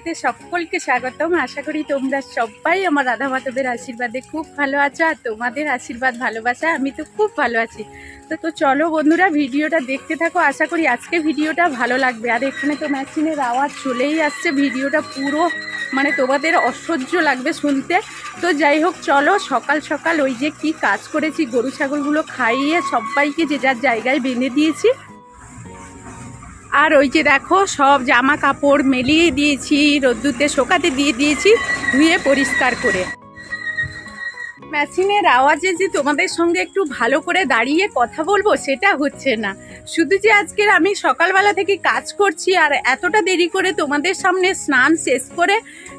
ফ্যামিলিতে সকলকে স্বাগতম। আশা করি তোমরা সবাই আমার রাধা মাধবের আশীর্বাদে খুব ভালো আছো আর তোমাদের আশীর্বাদ, ভালোবাসা, আমি তো খুব ভালো আছি। তো তো চলো বন্ধুরা, ভিডিওটা দেখতে থাকো। আশা করি আজকে ভিডিওটা ভালো লাগবে। আর এখানে তো মেশিনের আওয়াজ চলেই আসছে। ভিডিওটা পুরো মানে তোমাদের অসহ্য লাগবে শুনতে। তো যাই হোক, চলো সকাল সকাল ওই যে কি কাজ করেছি, গরু ছাগলগুলো খাইয়ে সবাইকে যে যার জায়গায় বেঁধে দিয়েছি। আর ওই যে দেখো, সব জামা কাপড় মেলিয়ে দিয়েছি রোদ্দুতে শোকাতে দিয়ে দিয়েছি, ধুয়ে পরিষ্কার করে। মেশিনের আওয়াজে যে তোমাদের সঙ্গে একটু ভালো করে দাঁড়িয়ে কথা বলব, সেটা হচ্ছে না। শুধু যে আজকের আমি সকালবেলা থেকে কাজ করছি আর এতটা দেরি করে তোমাদের সামনে স্নান শেষ করে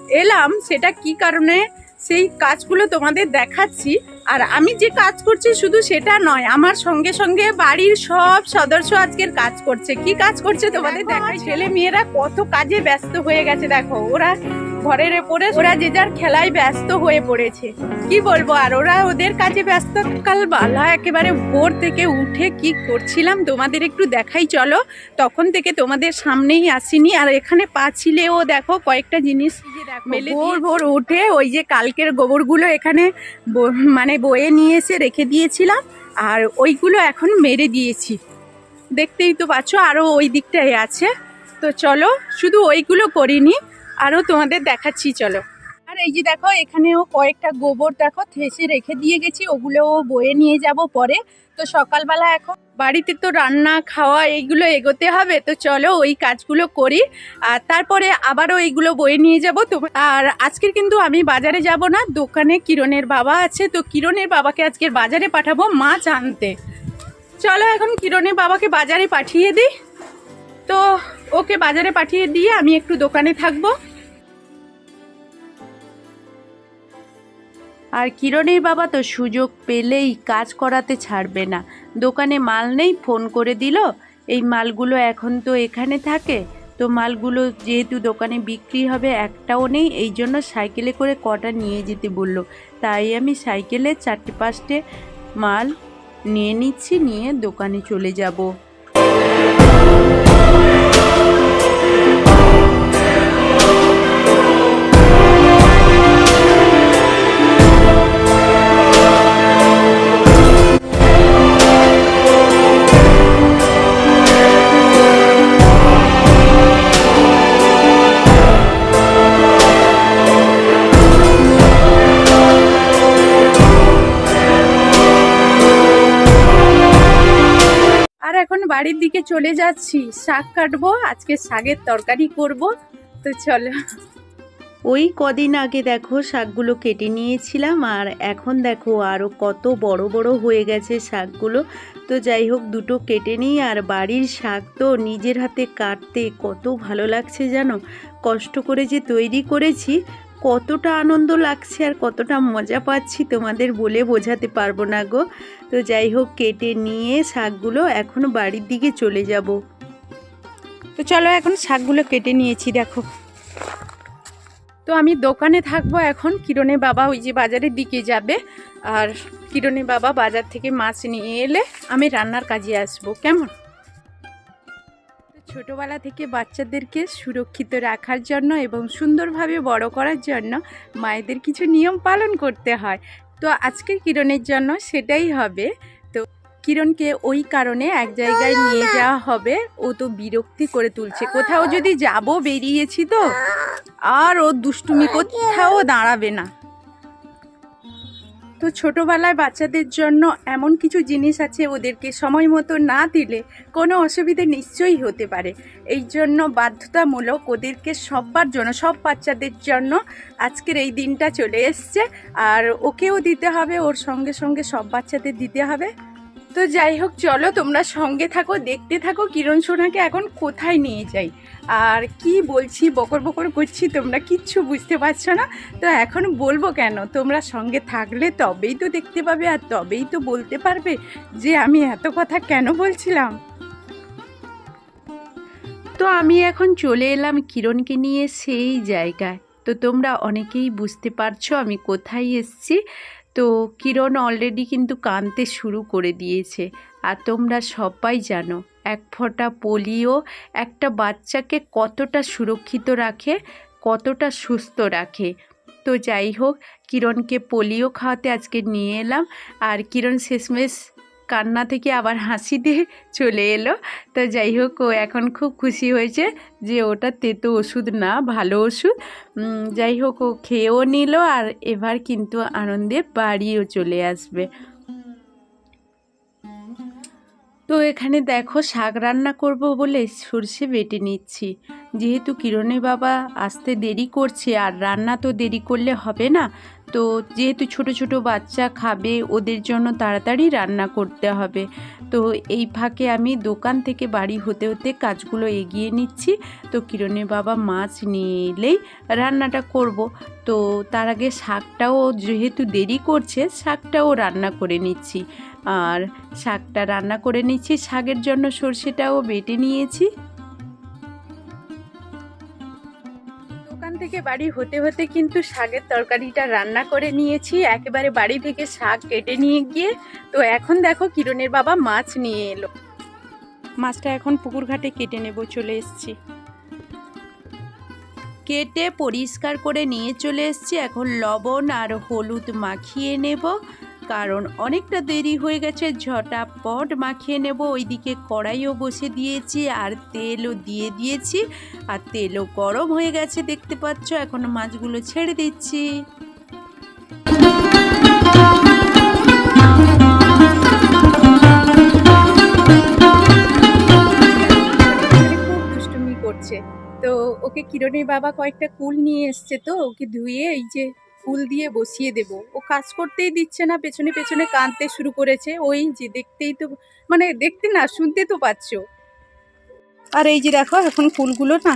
এলাম, সেটা কি কারণে? সেই কাজগুলো তোমাদের দেখাচ্ছি। আর আমি যে কাজ করছি শুধু সেটা নয় আমার সঙ্গে সঙ্গে বাড়ির সব সদস্য আজকের কাজ করছে। কি কাজ করছে তোমাদের দেখাই। ছেলে মেয়েরা কত কাজে ব্যস্ত হয়ে গেছে দেখো। ওরা ঘরের পরে ওরা যে যার খেলায় ব্যস্ত হয়ে পড়েছে। কি বলব আর ওরা ওদের কাজে ব্যস্ত কাল বালা একেবারে ভোর থেকে উঠে কি করছিলাম তোমাদের একটু দেখাই চলো। তখন থেকে তোমাদের সামনেই আসিনি আর এখানে পাছিলেও দেখো কয়েকটা জিনিস মেলে ভোর ভোর উঠে ওই যে কালকের গোবরগুলো এখানে মানে বয়ে নিয়ে এসে রেখে দিয়েছিলাম আর ওইগুলো এখন মেরে দিয়েছি। দেখতেই তো পাচ্ছ আরও ওই দিকটায় আছে। তো চলো শুধু ওইগুলো করিনি। আরও তোমাদের দেখাচ্ছি, চলো। আর এই যে দেখো, এখানেও কয়েকটা গোবর দেখো, থেসে রেখে দিয়ে গেছি, ওগুলোও বয়ে নিয়ে যাব পরে। তো সকালবেলা এখন বাড়িতে তো রান্না, খাওয়া এইগুলো এগোতে হবে, তো চলো ওই কাজগুলো করি। আর তারপরে আবারও এইগুলো বয়ে নিয়ে যাব তো আর আজকের কিন্তু আমি বাজারে যাব না, দোকানে কিরণের বাবা আছে, তো কিরণের বাবাকে আজকের বাজারে পাঠাবো মাছ আনতে। চলো এখন কিরণের বাবাকে বাজারে পাঠিয়ে দিই। তো ওকে বাজারে পাঠিয়ে দিয়ে আমি একটু দোকানে থাকব। আর কিরণের বাবা তো সুযোগ পেলেই কাজ করাতে ছাড়বে না। দোকানে মাল নেই, ফোন করে দিল, এই মালগুলো এখন তো এখানে থাকে। তো মালগুলো যেহেতু দোকানে বিক্রি হবে, একটাও নেই, এই জন্য সাইকেলে করে কটা নিয়ে যেতে বলল। তাই আমি সাইকেলে চারটে পাঁচটে মাল নিয়ে নিচ্ছি, নিয়ে দোকানে চলে যাব। এখন বাড়ির দিকে চলে যাচ্ছি। শাক কাটবো, আজকে শাকের তরকারি করব। তো চলো। ওই কদিন আগে দেখো শাকগুলো কেটে নিয়েছিলাম, আর এখন দেখো আরও কত বড় বড় হয়ে গেছে শাকগুলো। তো যাই হোক, দুটো কেটে নিই, আর বাড়ির শাক তো নিজের হাতে কাটতে কত ভালো লাগছে জানো? কষ্ট করে যে তৈরি করেছি কতটা আনন্দ লাগছে আর কতটা মজা পাচ্ছি তোমাদের বলে বোঝাতে পারব না গো। তো যাই হোক, কেটে নিয়ে শাকগুলো এখন বাড়ির দিকে চলে যাব। তো চলো এখন শাকগুলো কেটে নিয়েছি, দেখো। তো আমি দোকানে থাকব এখন, কিরণের বাবা ওই যে বাজারের দিকে যাবে। আর কিরণের বাবা বাজার থেকে মাছ নিয়ে এলে আমি রান্নার কাজে আসব, কেমন? ছোটোবেলা থেকে বাচ্চাদেরকে সুরক্ষিত রাখার জন্য এবং সুন্দরভাবে বড় করার জন্য মায়েদের কিছু নিয়ম পালন করতে হয়। তো আজকের কিরণের জন্য সেটাই হবে। তো কিরণকে ওই কারণে এক জায়গায় নিয়ে যাওয়া হবে। ও তো বিরক্তি করে তুলছে। কোথাও যদি যাব বেরিয়েছি তো? আর ও দুষ্টুমি কোথাও দাঁড়াবে না। তো ছোটোবেলায় বাচ্চাদের জন্য এমন কিছু জিনিস আছে ওদেরকে সময় মতো না দিলে কোনো অসুবিধে নিশ্চয়ই হতে পারে। এই জন্য বাধ্যতামূলক ওদেরকে সব্বার জন্য, সব বাচ্চাদের জন্য আজকের এই দিনটা চলে এসছে। আর ওকেও দিতে হবে, ওর সঙ্গে সঙ্গে সব বাচ্চাদের দিতে হবে। তো যাই হোক, চলো তোমরা সঙ্গে থাকো, দেখতে থাকো। কিরণ সোনাকে এখন কোথায় নিয়ে যাই? আর কি বলছি, বকর বকর করছি, তোমরা কিচ্ছু বুঝতে পারছ না। তো এখন বলব কেন, তোমরা সঙ্গে থাকলে তবেই তো দেখতে পাবে আর তবেই তো বলতে পারবে যে আমি এত কথা কেন বলছিলাম। তো আমি এখন চলে এলাম কিরণকে নিয়ে সেই জায়গায়। তো তোমরা অনেকেই বুঝতে পারছ আমি কোথায় এসছি। তো কিরণ অলরেডি কিন্তু কাঁদতে শুরু করে দিয়েছে। আর তোমরা সবাই জানো, এক ফোঁটা পোলিও একটা বাচ্চাকে কতটা সুরক্ষিত রাখে, কতটা সুস্থ রাখে। তো যাই হোক, কিরণকে পোলিও খাওয়াতে আজকে নিয়ে এলাম। আর কিরণ শেষমেশ কান্না থেকে আবার হাসি দিয়ে চলে এলো। তো যাই হোক, ও এখন খুব খুশি হয়েছে যে ওটা তেতো ওষুধ না, ভালো ওষুধ। যাই হোক, ও খেয়েও নিল আর এবার কিন্তু আনন্দে বাড়িও চলে আসবে। তো এখানে দেখো, শাক রান্না করব বলে সর্ষে বেটে নিচ্ছি। যেহেতু কিরণের বাবা আসতে দেরি করছে আর রান্না তো দেরি করলে হবে না, তো যেহেতু ছোট ছোট বাচ্চা খাবে, ওদের জন্য তাড়াতাড়ি রান্না করতে হবে। তো এই ফাঁকে আমি দোকান থেকে বাড়ি হতে হতে কাজগুলো এগিয়ে নিচ্ছি। তো কিরণের বাবা মাছ নিয়ে এলেই রান্নাটা করব। তো তার আগে শাকটাও যেহেতু দেরি করছে, শাকটাও রান্না করে নিচ্ছি। আর শাকটা রান্না করে নিচ্ছি, শাকের জন্য সর্ষেটাও বেটে নিয়েছি। থেকে বাড়ি হতে হতে কিন্তু শাকের তরকারিটা রান্না করে নিয়েছি। একেবারে বাড়ি থেকে শাক কেটে নিয়ে গিয়ে, তো এখন দেখো কিরণের বাবা মাছ নিয়ে এলো। মাছটা এখন পুকুর ঘাটে কেটে নেব, চলে এসছি। কেটে পরিষ্কার করে নিয়ে চলে এসছি। এখন লবণ আর হলুদ মাখিয়ে নেব। কারণ অনেকটা দেরি হয়ে গেছে, ঝটাপট মাখিয়ে নেব। ওইদিকে কড়াইও বসে দিয়েছি, আর তেলও দিয়ে দিয়েছি। আর তেলও গরম হয়ে গেছে দেখতে পাচ্ছ, এখন মাছগুলো ছেড়ে দিচ্ছি। তো ওকে কিরণের বাবা কয়েকটা কুল নিয়ে এসছে তো, ওকে ধুয়ে এই যে ফুল দিয়ে বসিয়ে দেব। ও কাজ করতেই দিচ্ছে না, পেছনে পেছনে কাঁদতে শুরু করেছে। ওই যে দেখতেই তো মানে দেখতে না, শুনতে তো পাচ্ছ। আর এই যে দেখো, এখন ফুলগুলো না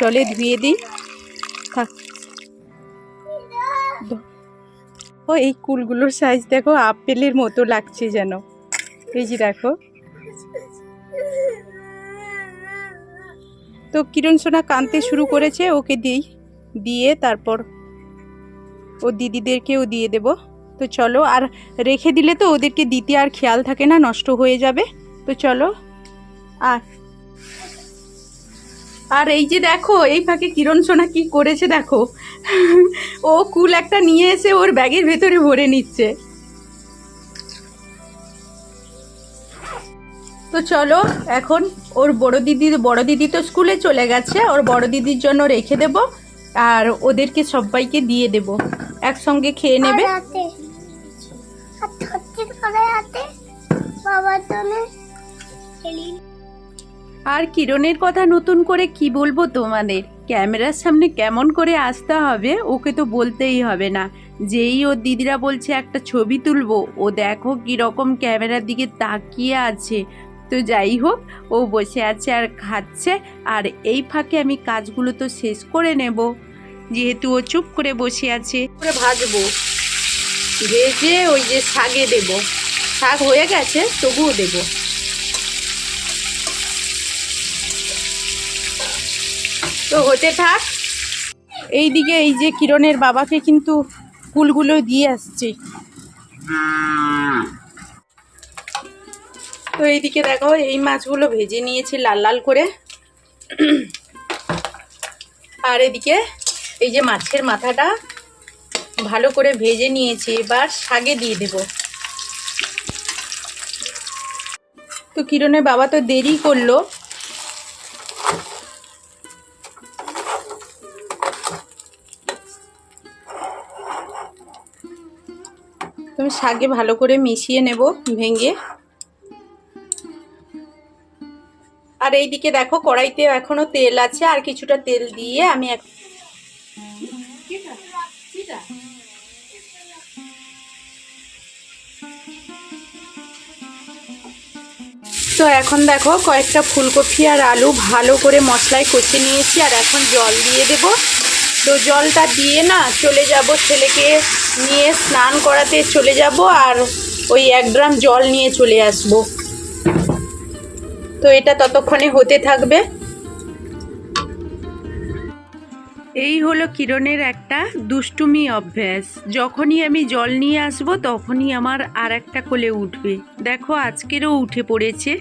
জলে ধুয়ে দিই। থাক। ও, এই কুলগুলোর সাইজ দেখো, আপেলের মতো লাগছে যেন। এই যে দেখো। তো কিরণ সোনা কাঁদতে শুরু করেছে, ওকে দিই। দিয়ে তারপর ও দিদিদেরকেও দিয়ে দেব। তো চলো, আর রেখে দিলে তো ওদেরকে দিতে আর খেয়াল থাকে না, নষ্ট হয়ে যাবে। তো চলো, আর আর এই যে দেখো, এই ফাঁকে কিরণ সোনা কি করেছে দেখো। ও কুল একটা নিয়ে এসে ওর ব্যাগের ভেতরে ভরে নিচ্ছে। তো চলো, এখন ওর বড় দিদি বড় দিদি তো স্কুলে চলে গেছে, ওর বড় দিদির জন্য রেখে দেব। আর ওদেরকে সবাইকে দিয়ে দেব। একসঙ্গে খেয়ে নেবে? আর কিরণের কথা নতুন করে কি বলব তোমাদের? ক্যামেরার সামনে কেমন করে আসতে হবে ওকে তো বলতেই হবে না। যেই ওর দিদিরা বলছে একটা ছবি তুলবো। ও দেখো কীরকম ক্যামেরার দিকে তাকিয়ে আছে। তো যাই হোক, ও বসে আছে আর খাচ্ছে, আর এই ফাঁকে আমি কাজগুলো তো শেষ করে নেব। যেহেতু ও চুপ করে বসে আছে। করে ভাজবো। ভেজে ওই যে শাগে দেব। শাক হয়ে গেছে, তবুও দেবো। তো হতে থাক। এইদিকে এই যে কিরণের বাবাকে কিন্তু ফুলগুলো দিয়ে আসছে। তো এইদিকে দেখো, এই মাছগুলো ভেজে নিয়েছি লাল লাল করে। আর এদিকে এই যে মাছের মাথাটা ভালো করে ভেজে নিয়েছি, এবার শাগে দিয়ে দেব। তো কিরণের বাবা তো দেরি করল। তুমি শাকে ভালো করে মিশিয়ে নেব, ভেঙে। আর এইদিকে দেখো, কড়াইতে এখনও তেল আছে, আর কিছুটা তেল দিয়ে আমি তো এখন দেখো, কয়েকটা ফুলকপি আর আলু ভালো করে মশলায় কষে নিয়েছি, আর এখন জল দিয়ে দেব। তো জলটা দিয়ে না চলে যাব ছেলেকে নিয়ে স্নান করাতে, চলে যাব, আর ওই এক ড্রাম জল নিয়ে চলে আসব। তো এটা ততক্ষণে হতে থাকবে। এই হলো কিরণের একটা দুষ্টুমি অভ্যাস। যখনই আমি জল নিয়ে আসব, তখনই আমার আর একটা কোলে উঠবে। দেখো, আজকেরও উঠে পড়েছে।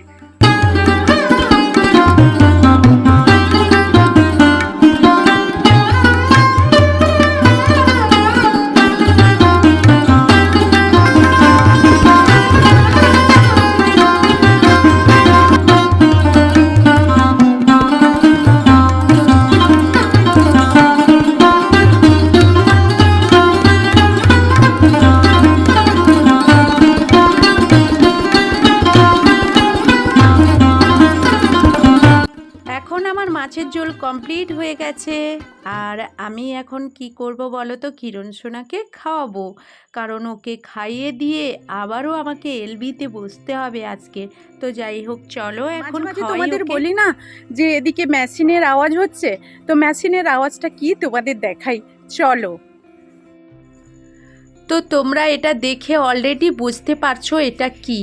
কমপ্লিট হয়ে গেছে। আর আমি এখন কি করব বলো তো? কিরণ সোনাকে খাওয়াবো। কারণ ওকে খাইয়ে দিয়ে আবারও আমাকে এলবিতে বসতে হবে আজকে। তো যাই হোক চলো এখন তোমাদের বলি না যে এদিকে মেশিনের আওয়াজ হচ্ছে? তো মেশিনের আওয়াজটা কি তোমাদের দেখাই? চলো। তো তোমরা এটা দেখে অলরেডি বুঝতে পারছ এটা কি।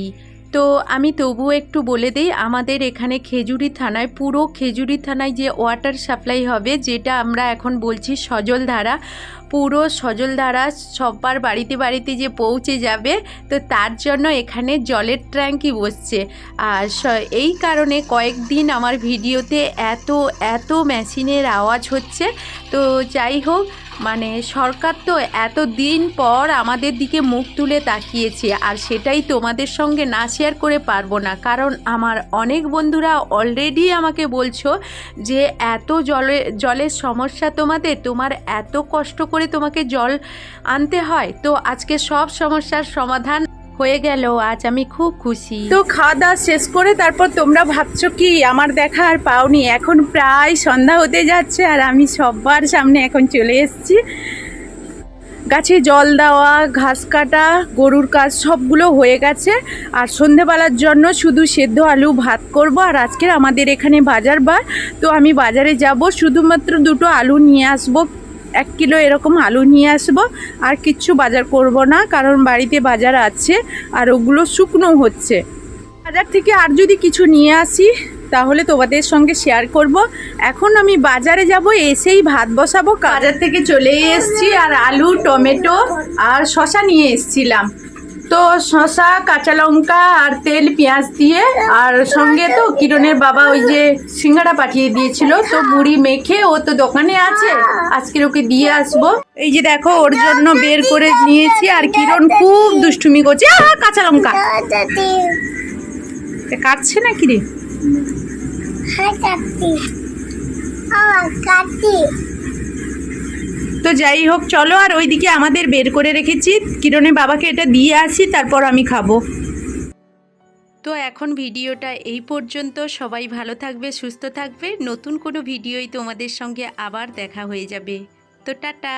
তো আমি তবুও একটু বলে দিই, আমাদের এখানে খেজুরি থানায়, পুরো খেজুরি থানায় যে ওয়াটার সাপ্লাই হবে, যেটা আমরা এখন বলছি সজলধারা পুরো সজলধারা সবার বাড়িতে বাড়িতে যে পৌঁছে যাবে, তো তার জন্য এখানে জলের ট্যাঙ্কি বসছে। আর এই কারণে কয়েকদিন আমার ভিডিওতে এত এত মেশিনের আওয়াজ হচ্ছে। তো যাই হোক মানে সরকার তো এত দিন পর আমাদের দিকে মুখ তুলে তাকিয়েছে, আর সেটাই তোমাদের সঙ্গে না শেয়ার করে পারব না। কারণ আমার অনেক বন্ধুরা অলরেডি আমাকে বলছো যে, এত জলে, জলের সমস্যা তোমাদের, তোমার এত কষ্ট করে তোমাকে জল আনতে হয়। তো আজকে সব সমস্যার সমাধান হয়ে গেল, আজ আমি খুব খুশি। তো খাওয়া দাওয়া শেষ করে তারপর তোমরা ভাবছ কি, আমার দেখা আর পাওনি। এখন প্রায় সন্ধ্যা হতে যাচ্ছে আর আমি সবার সামনে এখন চলে এসেছি। গাছে জল দেওয়া, ঘাস কাটা, গরুর কাজ সবগুলো হয়ে গেছে। আর সন্ধেবেলার জন্য শুধু সেদ্ধ আলু ভাত করব আর আজকের আমাদের এখানে বাজার বার। তো আমি বাজারে যাব, শুধুমাত্র দুটো আলু নিয়ে আসব। এক কিলো এরকম আলু নিয়ে আসব। আর কিচ্ছু বাজার করব না, কারণ বাড়িতে বাজার আছে আর ওগুলো শুকনো হচ্ছে। বাজার থেকে আর যদি কিছু নিয়ে আসি, তাহলে তোমাদের সঙ্গে শেয়ার করব। এখন আমি বাজারে যাব, এসেই ভাত বসাবো। বাজার থেকে চলে এসছি আর আলু, টমেটো আর শশা নিয়ে এসেছিলাম। তো শশা কাঁচা লঙ্কা আর তেল, পেঁয়াজ দিয়ে। আর সঙ্গে তো কিরণের বাবা ওই যে সিঙ্গাড়া পাঠিয়ে দিয়েছিল, তো মুড়ি মেখে ও তো দোকানে আছে। আজকে ওকে দিয়ে আসব। এই যে দেখো, ওর জন্য বের করে নিয়েছি, আর কিরণ খুব দুষ্টুমি করছে। কাঁচা লঙ্কা। কাটছে নাকি রে? হাই কাটি তো যাই হোক, চলো আর ওইদিকে আমাদের বের করে রেখেছি। কিরণের বাবাকে এটা দিয়ে আসি, তারপর আমি খাব। তো এখন ভিডিওটা এই পর্যন্ত। সবাই ভালো থাকবে, সুস্থ থাকবে। নতুন কোনো ভিডিওই তোমাদের সঙ্গে আবার দেখা হয়ে যাবে। তো টাটা!